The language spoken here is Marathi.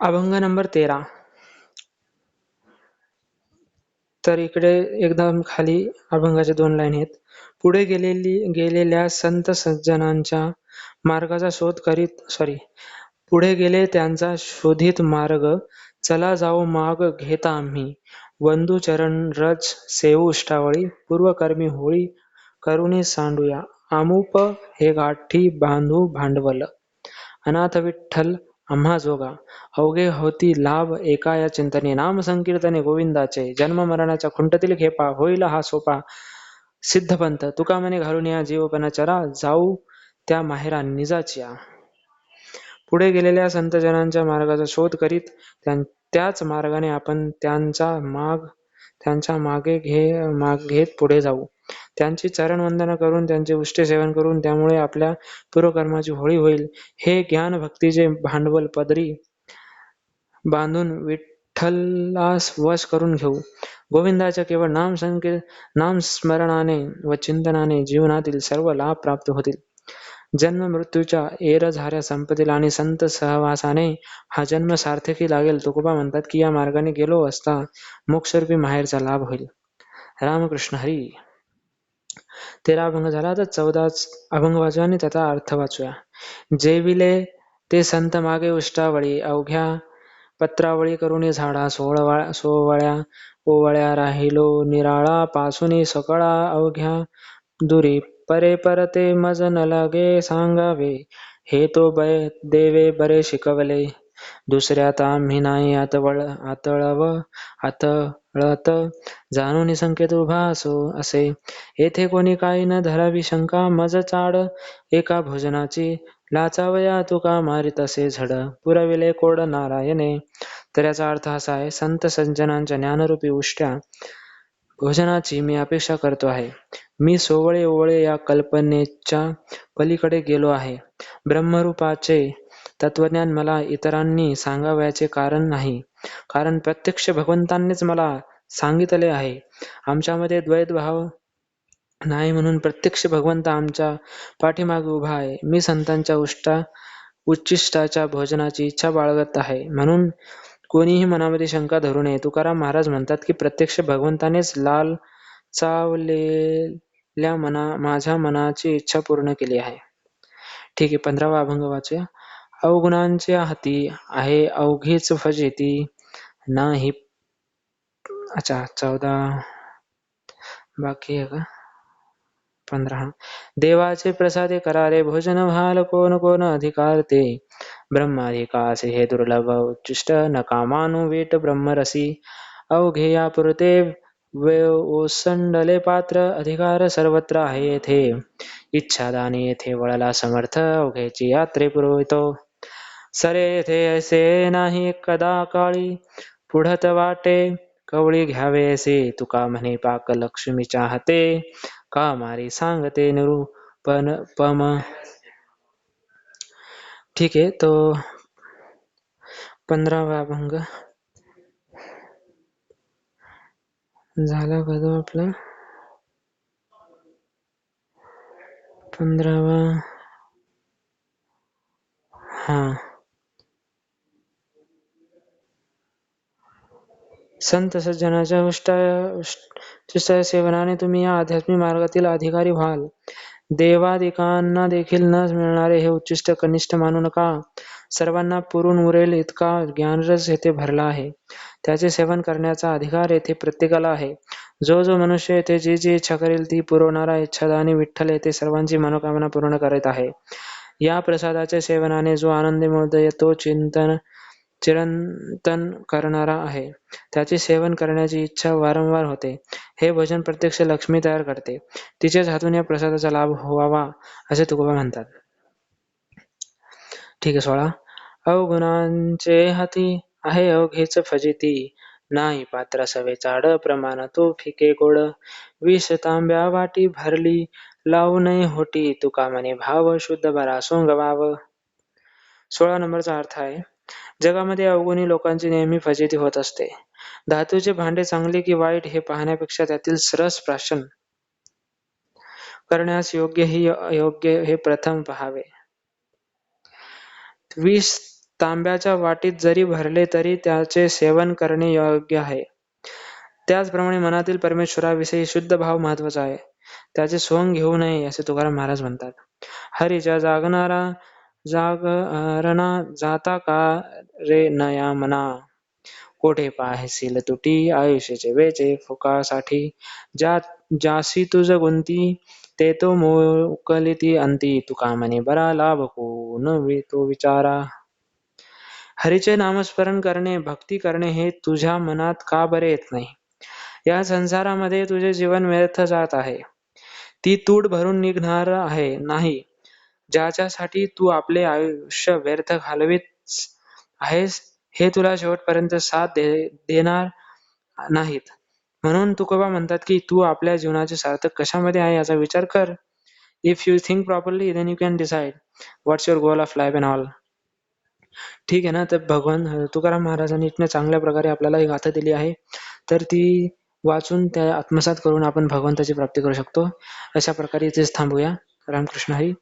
अभंग नंबर तेरा. तर इकडे एकदम खाली अभंगाच्या दोन लाईन आहेत. पुढे गेलेली गेलेल्या संत सज्जनांच्या मार्गाचा शोध करीत सॉरी पुढे गेले त्यांचा शोधित मार्ग चला जाऊ माग घेता आम्ही. बंधू चरण रज सेवू उष्टावळी पूर्वकर्मी होळी करुणी सांडूया. आमुप हे गाठी बांधू भांडवल. अनाथ विठ्ठल आम्हा जोगा अवघे होती लाभ एका या चिंतने. नाम संकीर्तने गोविंदाचे. जन्म मरणाच्या खुंटतील खेपा. होईल हा सोपा सिद्धपंत. तुका मने घालून या जीवपणा चरा. जाऊ त्या माहेरा निजाच्या. पुढे गेलेल्या संतजनांच्या मार्गाचा शोध करीत त्याच मार्गाने आपण त्यांचा माग त्यांच्या मागे घे माग घेत पुढे जाऊ. त्यांची चरण वंदना करून त्यांचे उष्टे सेवन करून त्यामुळे आपल्या पूर्वकर्माची होळी होईल. हे ज्ञान भक्तीचे भांडवल पदरी बांधून विठ्ठलास वश करून घेऊ. गोविंदाच्या केवळ नाम संके नाम स्मरणाने व चिंतनाने जीवनातील सर्व लाभ प्राप्त होतील. जन्म मृत्यूच्या एरझाऱ्या संपतील आणि संत सहवासाने हा जन्म सार्थकी लागेल. तुकोबा म्हणतात की या मार्गाने गेलो असता मोक्षरूपी माहेरचा लाभ होईल. रामकृष्ण हरी. तेरा अभंग झाला तर चौदा अभंग वाचूया आणि त्याचा अर्थ वाचूया. जेविले ते संत मागे उष्टावळी अवघ्या पत्रावळी करून झाडा सोळवा सोवळ्या ओवळ्या राहिलो निराळा पासून सकळा अवघ्या दुरी परे परते मज न लागे सांगावे हे तो बय देवे बरे शिकवले. दुसऱ्यात आम्ही नाही आतवळ आतळव आतळत. जाणून संकेत उभा असो असे. येथे कोणी काही न धरावी शंका मज चाड. एका भोजनाची लाचावया तुका मारित असे झड. पुरविले कोड नारायणे. तर याचा अर्थ असा आहे संत सज्जनांच्या ज्ञानरूपी उष्ट्या. भोजनाची मी अपेक्षा करतो आहे. मी सोवळे ओवळे या कल्पनेच्या पलीकडे गेलो आहे. ब्रह्मरूपाचे तत्वज्ञान मला इतरांनी सांगावयाचे कारण नाही. कारण प्रत्यक्ष भगवंतांनीच मला सांगितले आहे. आमच्यामध्ये द्वैत भाव नाही म्हणून प्रत्यक्ष भगवंत आमच्या पाठीमागे उभा आहे. मी संतांच्या उष्टा उच्चिष्टाच्या भोजनाची इच्छा बाळगत आहे. म्हणून कोणीही मनामध्ये शंका धरू नये. तुकाराम महाराज म्हणतात की प्रत्यक्ष भगवंतानेच लाल चावलेल्या मना माझ्या मनाची इच्छा पूर्ण केली आहे. ठीक आहे पंधरावा अभंग वाचूया. अवगुणांच्या हाती आहे अवघीच फजिती. नाही. अच्छा चौदा. बाकी आहे का? पंधरा. देवाचे प्रसादे करारे भोजन भाल कोण कोण अधिकार ते ब्रह्माधिकास हे दुर्लभ उच्चिष्ट नकामानु वेट ब्रह्मरसी. अवघेया पुरते ओसंडले पात्र अधिकार सर्वत्र आहे येथे. इच्छादानी येथे वळला समर्थ अवघेची यात्रे पुरवितो सरे थे असे नाही कदा काळी पुढत वाटे कवळी घ्यावे असे तुका म्हणे पाक लक्ष्मी चाहते। का मारी सांगते निरूपण पम। ठीक है तो पंधरावा अभंग झाला का तो आपला। पंधरावा संत सज्जनाच्या उष्टा सेवनाने तुम्ही या आध्यात्मिक मार्गातील अधिकारी व्हाल. देवादिकांना देखील न मिळणारे हे उच्चिष्ट कनिष्ठ मानू नका. सर्वांना पुरून उरेल इतका ज्ञानरस येथे भरला आहे. त्याचे सेवन करण्याचा अधिकार येथे प्रत्येकाला आहे. जो जो मनुष्य येथे जी जी इच्छा करेल ती पुरवणारा इच्छादानी विठ्ठल येथे सर्वांची मनोकामना पूर्ण करीत आहे. या प्रसादाच्या सेवनाने जो आनंद मिळतो तो चिंतन चिरंतन करणारा आहे. त्याचे सेवन करण्याची इच्छा वारंवार होते. हे भजन प्रत्यक्ष लक्ष्मी तयार करते. तिच्याच हातून या प्रसादाचा लाभ व्हावा असे तुकोबा म्हणतात. ठीक आहे सोळा. अवगुणांचे हाती आहे अवघेच फजिती. नाही पात्र सवे चाड प्रमाण तो फिके गोड. विष तांब्या वाटी भरली लावू नये होटी. तुका मने भाव शुद्ध बरा सोंगवाव सोळा नंबरचा अर्थ आहे जगामध्ये अवगुणी लोकांची नेहमी फजिती होत असते. धातूचे भांडे चांगले की वाईट हे पाहण्यापेक्षा त्यातील सरस प्राशन करण्यास योग्य ही योग्य हे प्रथम पहावे. वीस तांब्याच्या वाटीत जरी भरले तरी त्याचे सेवन करणे योग्य आहे. त्याचप्रमाणे मनातील परमेश्वराविषयी शुद्ध भाव महत्त्वाचा आहे. त्याचे सोंग घेऊ नये असे तुकाराम महाराज म्हणतात. हरीच्या जागणारा जागरणा जाता का रे नया मना? कोठे पाहशील तुटी आयुष्याचे वेचे फुकासाठी? ज्या जासी तुझ गुंती ते तो मोकलिती अंती. तुका म्हणे बरा लाभ को न तो विचारा. हरीचे नामस्मरण करणे भक्ती करणे हे तुझ्या मनात का बरे येत नाही? या संसारामध्ये तुझे जीवन व्यर्थ जात आहे. ती तूड भरून निघणार आहे नाही. ज्याच्यासाठी तू आपले आयुष्य व्यर्थ घालवीत आहेस हे तुला शेवटपर्यंत साथ दे देणार नाहीत. म्हणून तुकोबा म्हणतात की तू आपल्या जीवनाचे सार्थक कशामध्ये आहे याचा विचार कर. If you think properly then you can decide what's your goal of life and all ठीक आहे ना? तर भगवान तुकाराम महाराजांनी इतक्या चांगल्या प्रकारे आपल्याला ही गाथा दिली आहे. तर ती वाचून त्या आत्मसात करून आपण भगवंताची प्राप्ती करू शकतो. अशा प्रकारे इथेच थांबूया. रामकृष्ण हरी.